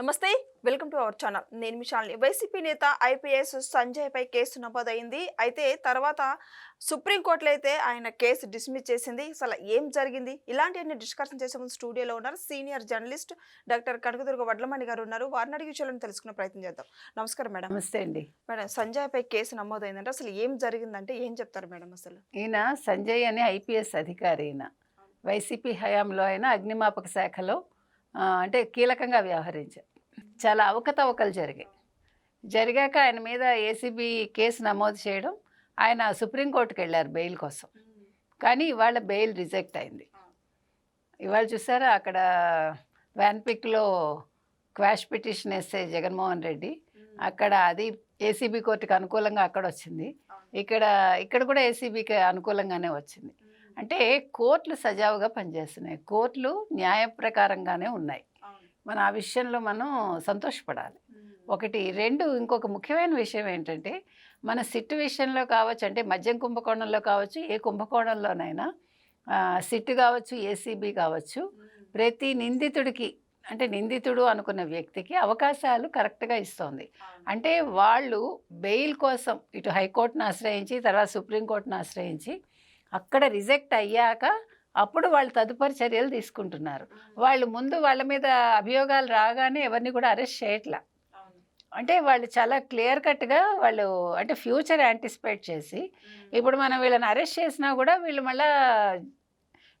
నమస్తే welcome to our channel. నేను మిషాల్ని వైసీపీ నేత ఐపీఎస్ సంజయ్ పై కేసు నమోదైంది. అయితే తర్వాత సుప్రీంకోర్టులో అయితే ఆయన కేసు డిస్మిస్ చేసింది. అసలు ఏం జరిగింది? ఇలాంటివన్నీ డిస్కషన్ చేసే ముందు స్టూడియోలో ఉన్నారు senior journalist doctor Kanakadurga Vadlamani గారు ఉన్నారు. వారిని అడిగి విషయాలను తెలుసుకునే ప్రయత్నం చేద్దాం. నమస్కారం మేడం. నమస్తే అండి. మేడం సంజయ్ పై కేసు నమోదైందంటే అసలు ఏం జరిగిందంటే ఏం చెప్తారు మేడం అసలు? ఈయన సంజయ్ అనే ఐపీఎస్ అధికారి ఈయన. వైసీపీ హయాంలో ఆయన అగ్నిమాపక శాఖలో అంటే కీలకంగా వ్యవహరించారు. చాలా అవకతవకలు జరిగాయి. జరిగాక ఆయన మీద ఏసీబీ కేసు నమోదు చేయడం ఆయన సుప్రీంకోర్టుకు వెళ్ళారు బెయిల్ కోసం. కానీ ఇవాళ బెయిల్ రిజెక్ట్ అయింది. ఇవాళ చూసారా అక్కడ వ్యాన్పిక్లో క్వాష్ పిటిషన్ వేస్తే జగన్మోహన్ రెడ్డి అక్కడ అది ఏసీబీ కోర్టుకు అనుకూలంగా అక్కడ వచ్చింది. ఇక్కడ ఇక్కడ కూడా ఏసీబీకి అనుకూలంగానే వచ్చింది. అంటే కోర్టులు సజావుగా పనిచేస్తున్నాయి. కోర్టులు న్యాయ ప్రకారంగానే ఉన్నాయి. మన ఆ విషయంలో మనం సంతోషపడాలి. ఒకటి రెండు ఇంకొక ముఖ్యమైన విషయం ఏంటంటే మన సిట్టు విషయంలో కావచ్చు అంటే మద్యం కుంభకోణంలో కావచ్చు ఏ కుంభకోణంలోనైనా సిట్టు కావచ్చు ఏసీబీ కావచ్చు ప్రతి నిందితుడికి అంటే నిందితుడు అనుకున్న వ్యక్తికి అవకాశాలు కరెక్ట్గా ఇస్తోంది. అంటే వాళ్ళు బెయిల్ కోసం ఇటు హైకోర్టును ఆశ్రయించి తర్వాత సుప్రీంకోర్టును ఆశ్రయించి అక్కడ రిజెక్ట్ అయ్యాక అప్పుడు వాళ్ళు తదుపరి చర్యలు తీసుకుంటున్నారు. వాళ్ళు ముందు వాళ్ళ మీద అభియోగాలు రాగానే ఎవరిని కూడా అరెస్ట్ చేయట్లా. అంటే వాళ్ళు చాలా క్లియర్ కట్గా వాళ్ళు అంటే ఫ్యూచర్ యాంటిసిపేట్ చేసి ఇప్పుడు మనం వీళ్ళని అరెస్ట్ చేసినా కూడా వీళ్ళు మళ్ళా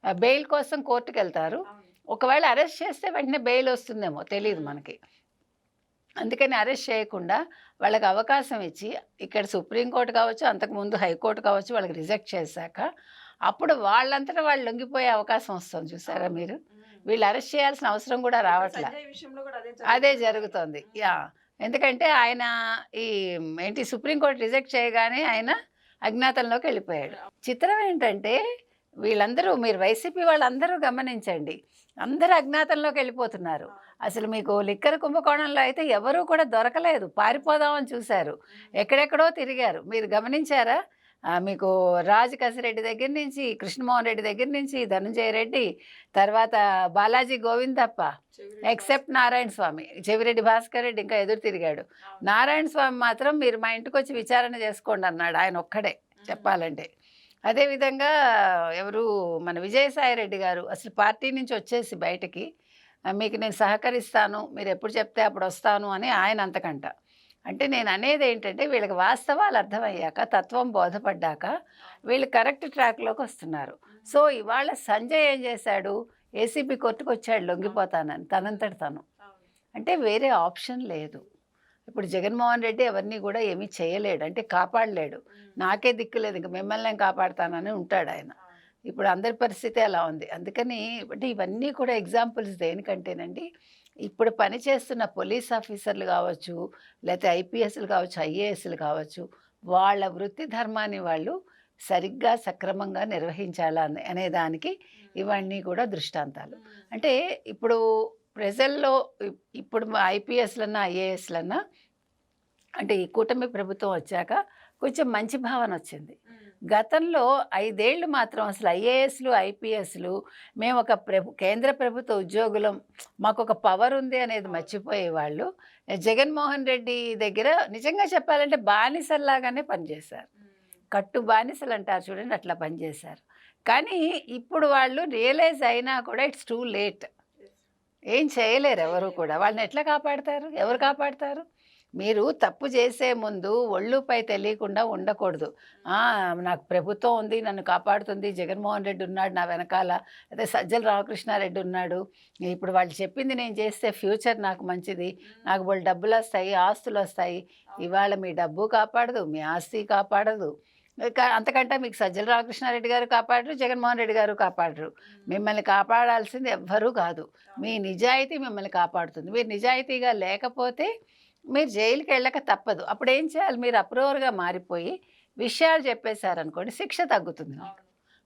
బెయిల్ కోసం కోర్టుకు వెళ్తారు ఒకవేళ అరెస్ట్ చేస్తే వెంటనే బెయిల్ వస్తుందేమో తెలియదు మనకి. అందుకని అరెస్ట్ చేయకుండా వాళ్ళకి అవకాశం ఇచ్చి ఇక్కడ సుప్రీంకోర్టు కావచ్చు అంతకుముందు హైకోర్టు కావచ్చు వాళ్ళకి రిజెక్ట్ చేశాక అప్పుడు వాళ్ళంతటా వాళ్ళు లొంగిపోయే అవకాశం వస్తుంది చూసారా మీరు? వీళ్ళు అరెస్ట్ చేయాల్సిన అవసరం కూడా రావట్లే. సంజయ్ విషయంలో కూడా అదే అదే జరుగుతోంది. యా. ఎందుకంటే ఆయన ఈ ఏంటి సుప్రీంకోర్టు రిజెక్ట్ చేయగానే ఆయన అజ్ఞాతంలోకి వెళ్ళిపోయాడు. చిత్రం ఏంటంటే వీళ్ళందరూ మీరు వైసీపీ వాళ్ళందరూ గమనించండి. అందరూ అజ్ఞాతంలోకి వెళ్ళిపోతున్నారు. అసలు మీకు లిక్కర్ కుంభకోణంలో అయితే ఎవరూ కూడా దొరకలేదు. పారిపోదామని చూశారు. ఎక్కడెక్కడో తిరిగారు. మీరు గమనించారా? మీకు రాజు కసిరెడ్డి దగ్గర నుంచి కృష్ణమోహన్ రెడ్డి దగ్గర నుంచి ధనంజయ రెడ్డి తర్వాత బాలాజీ గోవిందప్ప ఎక్సెప్ట్ నారాయణ స్వామి చెవిరెడ్డి భాస్కర్ రెడ్డి ఇంకా ఎదురు తిరిగాడు. నారాయణ స్వామి మాత్రం మీరు మా ఇంటికి వచ్చి విచారణ చేసుకోండి అన్నాడు. ఆయన ఒక్కడే చెప్పాలంటే. అదేవిధంగా ఎవరు మన విజయసాయి రెడ్డి గారు అసలు పార్టీ నుంచి వచ్చేసి బయటకి "ఆ, మీకు నేను సహకరిస్తాను మీరు ఎప్పుడు చెప్తే అప్పుడు వస్తాను అని ఆయన అంతకంట. అంటే నేను అనేది ఏంటంటే వీళ్ళకి వాస్తవాలు అర్థమయ్యాక తత్వం బోధపడ్డాక వీళ్ళు కరెక్ట్ ట్రాక్లోకి వస్తున్నారు. సో ఇవాళ సంజయ్ ఏం చేశాడు? ఏసీబీ కోర్టుకు వచ్చాడు లొంగిపోతానని తనంతట తను. అంటే వేరే ఆప్షన్ లేదు. ఇప్పుడు జగన్మోహన్ రెడ్డి ఎవరిని కూడా ఏమీ చేయలేడు. అంటే కాపాడలేడు. నాకే దిక్కు లేదు. ఇంక మిమ్మల్ని నేను కాపాడుతానని ఉంటాడు ఆయన. ఇప్పుడు అందరి పరిస్థితి అలా ఉంది. అందుకని అంటే ఇవన్నీ కూడా ఎగ్జాంపుల్స్ దేనికంటేనండి ఇప్పుడు పనిచేస్తున్న పోలీస్ ఆఫీసర్లు కావచ్చు లేకపోతే ఐపీఎస్లు కావచ్చు ఐఏఎస్లు కావచ్చు వాళ్ళ వృత్తి ధర్మాన్ని వాళ్ళు సరిగ్గా సక్రమంగా నిర్వహించాలా అనే- దానికి ఇవన్నీ కూడా దృష్టాంతాలు. అంటే ఇప్పుడు ప్రజల్లో ఇప్- ఇప్పుడు ఐపీఎస్లన్నా ఐఏఎస్లన్నా అంటే ఈ కూటమి ప్రభుత్వం వచ్చాక కొంచెం మంచి భావన వచ్చింది. గతంలో ఐదేళ్ళు మాత్రం అసలు ఐఏఎస్లు ఐపీఎస్లు మేము ఒక ప్రభు కేంద్ర ప్రభుత్వ ఉద్యోగులం మాకు ఒక పవర్ ఉంది అనేది మర్చిపోయేవాళ్ళు. జగన్మోహన్ రెడ్డి దగ్గర నిజంగా చెప్పాలంటే బానిసల్లాగానే పనిచేశారు. కట్టు బానిసలు అంటారు చూడండి అట్లా పనిచేశారు కానీ ఇప్పుడు వాళ్ళు రియలైజ్ అయినా కూడా ఇట్స్ టూ లేట్. ఏం చేయలేరు ఎవరు కూడా. వాళ్ళని ఎట్లా కాపాడతారు? ఎవరు కాపాడతారు? మీరు తప్పు చేసే ముందు ఒళ్ళుపై తెలియకుండా ఉండకూడదు. "ఆ, నాకు ప్రభుత్వం ఉంది నన్ను కాపాడుతుంది జగన్మోహన్ రెడ్డి ఉన్నాడు నా వెనకాల అదే సజ్జల రామకృష్ణారెడ్డి ఉన్నాడు. ఇప్పుడు వాళ్ళు చెప్పింది నేను చేస్తే ఫ్యూచర్ నాకు మంచిది. నాకు వాళ్ళు డబ్బులు వస్తాయి ఆస్తులు వస్తాయి. ఇవాళ మీ డబ్బు కాపాడదు మీ ఆస్తి కాపాడదు. అంతకంటే మీకు సజ్జల రామకృష్ణారెడ్డి గారు కాపాడరు జగన్మోహన్ రెడ్డి గారు కాపాడరు. మిమ్మల్ని కాపాడాల్సింది ఎవ్వరూ కాదు. మీ నిజాయితీ మిమ్మల్ని కాపాడుతుంది. మీరు నిజాయితీగా లేకపోతే మీరు జైలుకి వెళ్ళక తప్పదు. అప్పుడు ఏం చేయాలి? మీరు అప్రూవర్గా మారిపోయి విషయాలు చెప్పేశారనుకోండి శిక్ష తగ్గుతుంది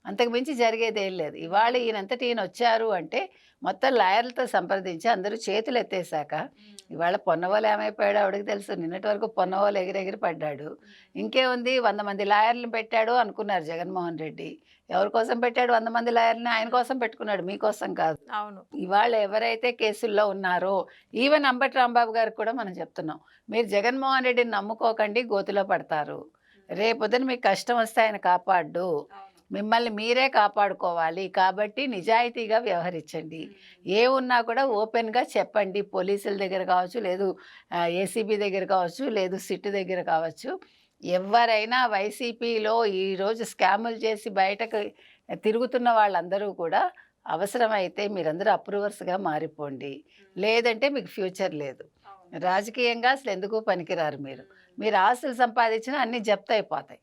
అంతకు మించి జరిగేది ఏం లేదు. ఇవాళ ఈయనంతటి ఈయన వచ్చారు అంటే మొత్తం లాయర్లతో సంప్రదించి అందరూ చేతులు ఎత్తేసాక ఇవాళ పొన్నవాళ్ళు ఏమైపోయాడు ఆవిడకి తెలుసు. నిన్నటి వరకు పొన్నవాళ్ళు ఎగిరెగిరి పడ్డాడు. ఇంకేముంది? వంద మంది లాయర్లను పెట్టాడు అనుకున్నారు జగన్మోహన్ రెడ్డి. ఎవరి కోసం పెట్టాడు వంద మంది లాయర్ని ఆయన కోసం పెట్టుకున్నాడు. మీకోసం కాదు. అవును. ఇవాళ ఎవరైతే కేసుల్లో ఉన్నారో ఈవెన్ అంబటి రాంబాబు గారికి కూడా మనం చెప్తున్నాం. మీరు జగన్మోహన్ రెడ్డిని నమ్ముకోకండి గోతిలో పడతారు. రేపొద్దున మీకు కష్టం వస్తే ఆయన కాపాడు. మిమ్మల్ని మీరే కాపాడుకోవాలి. కాబట్టి నిజాయితీగా వ్యవహరించండి. ఏ ఉన్నా కూడా ఓపెన్గా చెప్పండి. పోలీసుల దగ్గర కావచ్చు లేదు ఏసీబీ దగ్గర కావచ్చు లేదు సిట్ దగ్గర కావచ్చు. ఎవరైనా వైసీపీలో ఈరోజు స్కాములు చేసి బయటకు తిరుగుతున్న వాళ్ళందరూ కూడా అవసరమైతే మీరందరూ అప్రూవర్స్గా మారిపోండి. లేదంటే మీకు ఫ్యూచర్ లేదు. రాజకీయంగా అసలు ఎందుకు పనికిరారు మీరు? మీరు ఆస్తులు సంపాదించినా అన్నీ జప్తు అయిపోతాయి.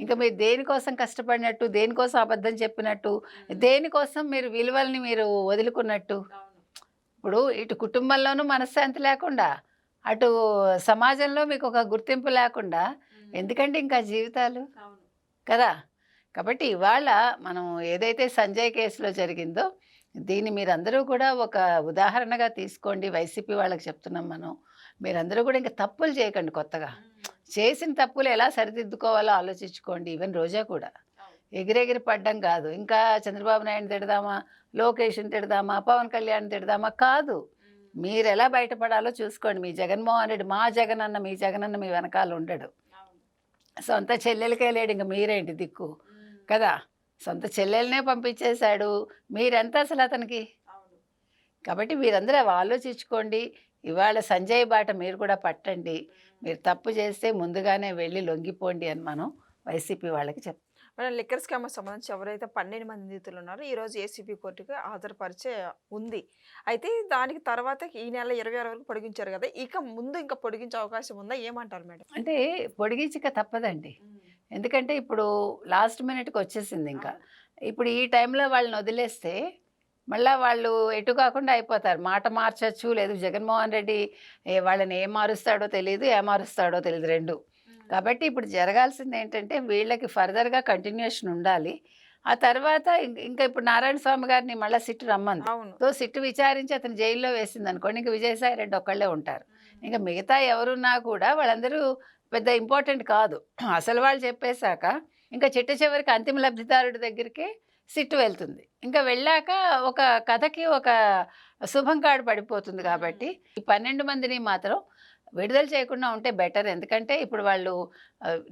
ఇంకా మీరు దేనికోసం కష్టపడినట్టు దేనికోసం అబద్ధం చెప్పినట్టు దేనికోసం మీరు విలువల్ని మీరు వదులుకున్నట్టు? ఇప్పుడు ఇటు కుటుంబంలోనూ మనశ్శాంతి లేకుండా అటు సమాజంలో మీకు ఒక గుర్తింపు లేకుండా ఎందుకంటే ఇంకా జీవితాలు? కదా? కాబట్టి ఇవాళ మనం ఏదైతే సంజయ్ కేసులో జరిగిందో దీన్ని మీరందరూ కూడా ఒక ఉదాహరణగా తీసుకోండి. వైసీపీ వాళ్ళకి చెప్తున్నాం మనం. మీరందరూ కూడా ఇంకా తప్పులు చేయకండి కొత్తగా. చేసిన తప్పులు ఎలా సరిదిద్దుకోవాలో ఆలోచించుకోండి ఈవెన్ రోజా కూడా. ఎగిరెగిరి పడ్డం కాదు. ఇంకా చంద్రబాబు నాయుడు తిడదామా? లోకేష్ని తిడదామా? పవన్ కళ్యాణ్ తిడదామా? కాదు. మీరు ఎలా బయటపడాలో చూసుకోండి. మీ జగన్మోహన్ రెడ్డి మా జగన్ అన్న మీ జగన్ అన్న మీ వెనకాల ఉండడు. సొంత చెల్లెలకే లేడు ఇంక మీరేంటి దిక్కు? కదా? సొంత చెల్లెలనే పంపించేశాడు. మీరెంత అసలు అతనికి? కాబట్టి మీరందరూ ఆలోచించుకోండి. ఇవాళ సంజయ్ బాట మీరు కూడా పట్టండి. మీరు తప్పు చేస్తే ముందుగానే వెళ్ళి లొంగిపోండి అని మనం వైసీపీ వాళ్ళకి చెప్తాం మేడం లిక్కర్ స్కామ్ సంబంధించి ఎవరైతే పన్నెండు మంది నిందితులు ఉన్నారో ఈ రోజు ఏసీబీ కోర్టుకు హాజరుపరిచే ఉంది. అయితే దానికి తర్వాత ఈ నెల ఇరవై ఆరు వరకు పొడిగించారు కదా ఇక ముందు ఇంకా పొడిగించే అవకాశం ఉందా? ఏమంటారు మేడం? అంటే పొడిగించక తప్పదండి. ఎందుకంటే ఇప్పుడు లాస్ట్ మినిట్కి వచ్చేసింది ఇంకా. ఇప్పుడు ఈ టైంలో వాళ్ళని వదిలేస్తే మళ్ళా వాళ్ళు ఎటు కాకుండా అయిపోతారు. మాట మార్చచ్చు లేదు జగన్మోహన్ రెడ్డి వాళ్ళని ఏం మారుస్తాడో తెలియదు ఏ మారుస్తాడో తెలియదు రెండు. కాబట్టి ఇప్పుడు జరగాల్సింది ఏంటంటే వీళ్ళకి ఫర్దర్గా కంటిన్యూషన్ ఉండాలి. ఆ తర్వాత ఇంక- ఇంకా ఇప్పుడు నారాయణ స్వామి గారిని మళ్ళీ సిట్టు రమ్మంది సో సిట్టు విచారించి అతను జైల్లో వేసింది అనుకోండి ఇంకా విజయసాయి రెడ్డి ఒక్కళ్ళే ఉంటారు. ఇంకా మిగతా ఎవరున్నా కూడా వాళ్ళందరూ పెద్ద ఇంపార్టెంట్ కాదు. అసలు వాళ్ళు చెప్పేశాక ఇంకా చిట్ట చివరికి అంతిమ లబ్ధిదారుడి దగ్గరికి సిట్టు వెళ్తుంది. ఇంకా వెళ్ళాక ఒక కథకి ఒక శుభం కాడు పడిపోతుంది కాబట్టి ఈ పన్నెండు మందిని మాత్రం విడుదల చేయకుండా ఉంటే బెటర్. ఎందుకంటే ఇప్పుడు వాళ్ళు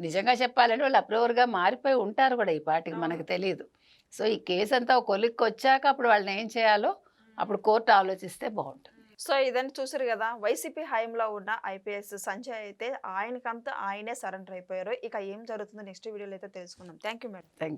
నిజంగా చెప్పాలంటే వాళ్ళు అప్రూవర్గా మారిపోయి ఉంటారు కూడా ఈ పాటికి మనకు తెలియదు సో ఈ కేసు అంతా కొలిక్కి వచ్చాక అప్పుడు వాళ్ళని ఏం చేయాలో అప్పుడు కోర్టు ఆలోచిస్తే బాగుంటుంది. సో ఇదని చూసారు కదా వైసీపీ హయాంలో ఉన్న ఐపీఎస్ సంజయ్ అయితే ఆయనకంతా ఆయనే సరెండర్ అయిపోయారు. ఇక ఏం జరుగుతుందో నెక్స్ట్ వీడియోలో అయితే తెలుసుకుందాం. Thank you madam. Thank you.